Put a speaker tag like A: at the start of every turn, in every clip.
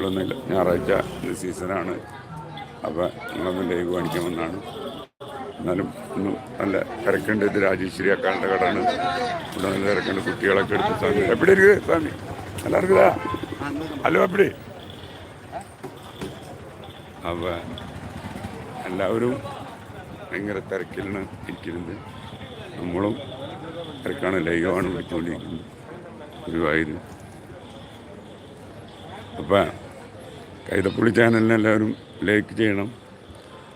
A: ഇപ്പോഴൊന്നുമില്ല ഞായറാഴ്ച ഇത് സീസണാണ് അപ്പോൾ നിങ്ങളൊന്ന് ലൈവ് കാണിക്കാമെന്നാണ് എന്നാലും ഇന്നും നല്ല തിരക്കുണ്ട് ഇത് രാജേശ്വരി അക്കാളുടെ കടയാണ് ഇവിടെ നല്ല തിരക്കുണ്ട് കുട്ടികളൊക്കെ എടുത്ത് സ്വാമി എവിടെ ഇരിക്കുക സ്വാമി நல்லா இருக்குதா ഹലോ എവിടെ അപ്പോൾ എല്ലാവരും ഭയങ്കര തിരക്കിലാണ് ഇരിക്കുന്നത് നമ്മളും തിരക്കാണ് ലൈവാണ് വിളിച്ചുകൊണ്ടിരിക്കുന്നത് ഗുരുവായൂർ അപ്പം കൈതപ്പുള്ളി ചാനലിനെ എല്ലാവരും ലൈക്ക് ചെയ്യണം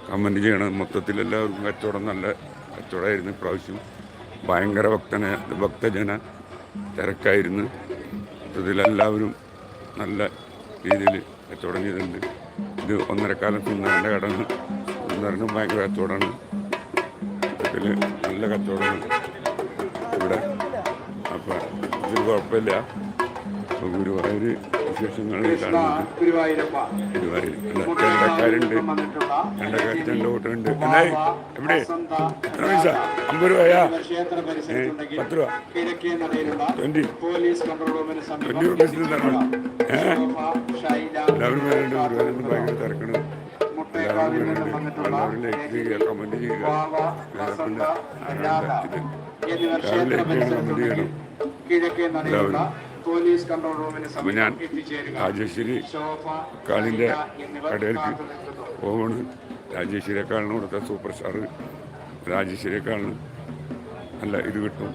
A: കമന്റ് ചെയ്യണം. മൊത്തത്തിൽ എല്ലാവർക്കും കച്ചവടം നല്ല കച്ചവടമായിരുന്നു. ഇപ്രാവശ്യം ഭയങ്കര ഭക്തന ഭക്തജന തിരക്കായിരുന്നു. മൊത്തത്തിലെല്ലാവരും നല്ല രീതിയിൽ കച്ചവടം ചെയ്തിട്ടുണ്ട്. ഇത് ഒന്നരക്കാലം സുന്ദരന്റെ കടന്ന് സുന്ദരനും ഭയങ്കര കച്ചവടമാണ്. മൊത്തത്തിൽ നല്ല കച്ചവടമാണ് ഇവിടെ. അപ്പം ഇത് കുഴപ്പമില്ല. ഗുരുവായൂർ വിശേഷങ്ങൾ ഗുരുവായൂർ അല്ല ചെണ്ടക്കാരുണ്ട് ചെണ്ടക്കാർ ചെണ്ട കൂട്ടുണ്ട് എന്നായി? എവിടെ? എത്ര പൈസ? അമ്പത് രൂപയാ? പത്ത് രൂപ.
B: ട്വന്റി
A: ട്വന്റി
B: സമീപം
A: റുപ്പീസിന് തരണം എല്ലാവരും വരേണ്ട ഗുരുവായൂരിൽ ഭയങ്കര തിരക്കണം. എല്ലാവരും എല്ലാവരും ലൈക്ക് ചെയ്യുക കമന്റ് ചെയ്യുക. രാവിലെ കമന്റ് ചെയ്യണം
B: പരിസരത്തുണ്ടെങ്കിൽ കിഴക്കേ നടയിലുള്ള പോലീസ് കൺട്രോൾ റൂമിന്
A: അപ്പോൾ ഞാൻ
B: സമീപം എത്തിച്ചേരുക
A: രാജേശ്വരി
B: ശോഭ,
A: കാളിൻ്റെ
B: ഷൈല എന്നിവർ
A: കടയിലേക്ക്
B: കാത്തു നിൽക്കുന്നു.
A: പോവാണ് രാജേശ്വരിയെക്കാളിന് ഇവിടുത്തെ സൂപ്പർ സ്റ്റാർ രാജേശ്വരിയെക്കാളിന് നല്ല ഇത് കിട്ടും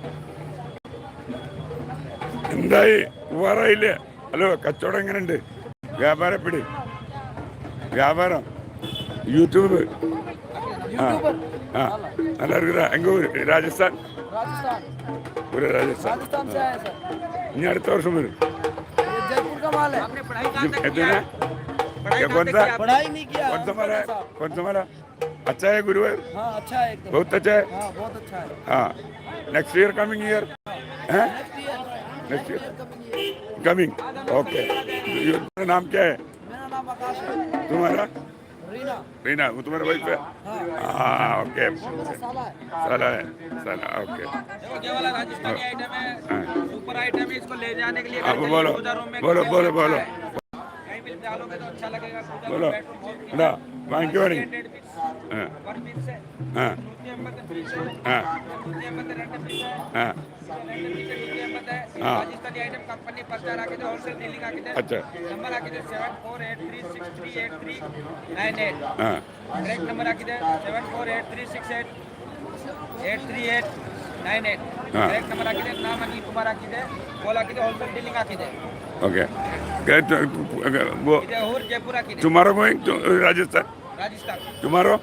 A: എന്തായി ഉവാറായില്ലേ ഹലോ കച്ചവടം എങ്ങനെയുണ്ട് വ്യാപാരപ്പിടി വ്യാപാരം യൂട്യൂബ് ആ ആ നല്ല இருக்குதா എങ്ക ഊര് पूरे
C: राजस्थान। से आया सर मेरे जयपुर का माल है।
A: आपने पढ़ाई तक किया? कौन सा?
C: पढ़ाई नहीं किया। कौन
A: सा
C: कौन सा
A: मारा अच्छा है गुरु
C: है? हाँ, अच्छा है
A: बहुत अच्छा है?
C: हाँ, बहुत अच्छा है।
A: हाँ। Next year coming year next year coming okay नाम क्या है। तुम्हारा?
C: रीना
A: वो तुम्हारे भाई पे हाँ ओके
C: साला है
A: साला ओके
D: सुपर आइटम है इसको ले जाने के लिए
A: आप बोलो बोलो बोलो बोलो। बोलो। ना
D: thank you Oke, okay.
A: okay. okay. okay. okay.
D: okay. okay. okay. okay.
A: Tomorrow going to
D: uh,
A: Rajasthan.
D: Rajasthan. Tomorrow.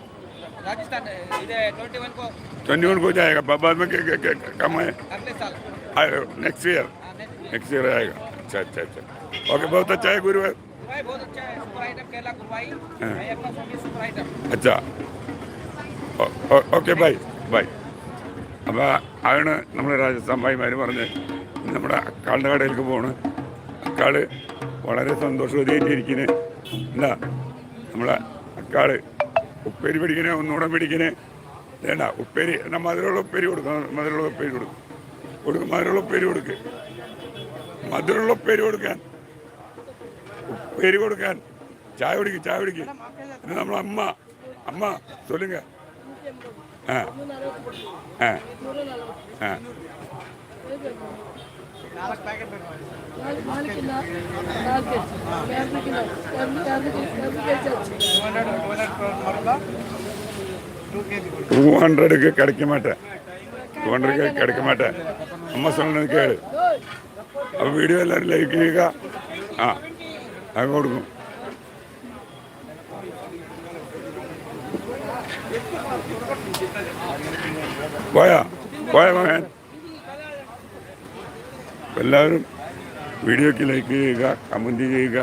D: Twenty one को
A: ट्वेंटी वन को जाएगा बा- बाद में क्या क्या क्या कम है
D: अगले साल
A: नेक्स्ट ईयर
D: हाँ, next
A: नेक्स्ट ईयर आएगा अच्छा अच्छा अच्छा ओके बहुत अच्छा है गुरुवार
D: गुरुवाई बहुत अच्छा है सुपर आइटम केरला गुरुवाई
A: हाँ।
D: अयप्पा स्वामी सुपर आइटम
A: अच्छा ഓക്കെ ബൈ ബൈ അപ്പോൾ ആണ് നമ്മുടെ രാജസ്ഥാൻ ഭായിമാർ പറഞ്ഞ് നമ്മുടെ അക്കാളുടെ കടയിലേക്ക് പോണ് അക്കാള് വളരെ സന്തോഷവതിയായിട്ടിരിക്കുന്നത് എന്താ നമ്മളെ അക്കാള് ഉപ്പേരി പിടിക്കണേ ഒന്നുകൂടെ പിടിക്കണേ. വേണ്ട ഉപ്പേരി എന്നാ മധുരമുള്ള ഉപ്പേരി കൊടുക്കണം മധുരമുള്ള ഉപ്പേരി കൊടുക്കും. കൊടുക്കും മധുരമുള്ള ഉപ്പേരി കൊടുക്ക്. മധുരമുള്ള ഉപ്പേരി കൊടുക്കാൻ. ഉപ്പേരി കൊടുക്കാൻ. ചായ കുടിക്കും ചായ കുടിക്കും. ഇത് നമ്മളെ അമ്മ അമ്മ ചൊല്ലുങ്ക. ആ ആ ആ.
C: నాలుగు కిలో నాలుగు కేజీ యాభై కిలో యాభై యాభై యాభై కేజీ
A: டூ ஹண்ட்ரடுக்கு கிடைக்க மாட்டேன் டூ ஹண்ட்ரடுக்கு கிடைக்க மாட்டேன் அம்மா சொன்னது கேடு அப்போ வீடியோ எல்லாரும் லைக் கேட்கா ஆ அங்கே கொடுக்கும் போயா போயா மகன் എല്ലാവരും വീഡിയോയ്ക്ക് ലൈക്ക് ചെയ്യുക കമന്റ് ചെയ്യുക.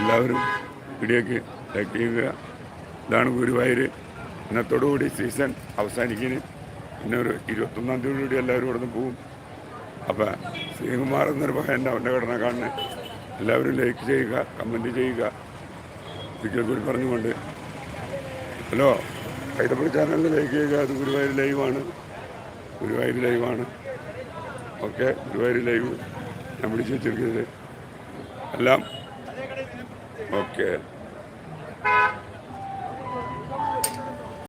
A: എല്ലാവരും വീഡിയോയ്ക്ക് ലൈക്ക് ചെയ്യുക. ഇതാണ് ഗുരുവായൂർ ഇന്നത്തോടുകൂടി സീസൺ അവസാനിക്കുന്നു. പിന്നെ ഒരു ഇരുപത്തൊന്നാം തീയതിയോടുകൂടി എല്ലാവരും ഇവിടെ നിന്ന് പോവും അപ്പം ശ്രീകുമാർ എന്നൊരു പയ്യന്റെ അവന്റെ ഘടന കാണുന്നത് എല്ലാവരും ലൈക്ക് ചെയ്യുക കമന്റ് ചെയ്യുക. ഒരിക്കൽ കൂടി പറഞ്ഞുകൊണ്ട്. ഹലോ കൈതപ്പള്ളി ചാനലിൽ ലൈക്ക് ചെയ്യുക. അത് ഗുരുവായൂർ ലൈവാണ് ഗുരുവായൂർ ലൈവാണ് ഓക്കെ ഗുരുവായൂർ ലൈവ് ഞാൻ വിളിച്ചു വെച്ചിരിക്കുന്നത്. എല്ലാം ഓക്കെ.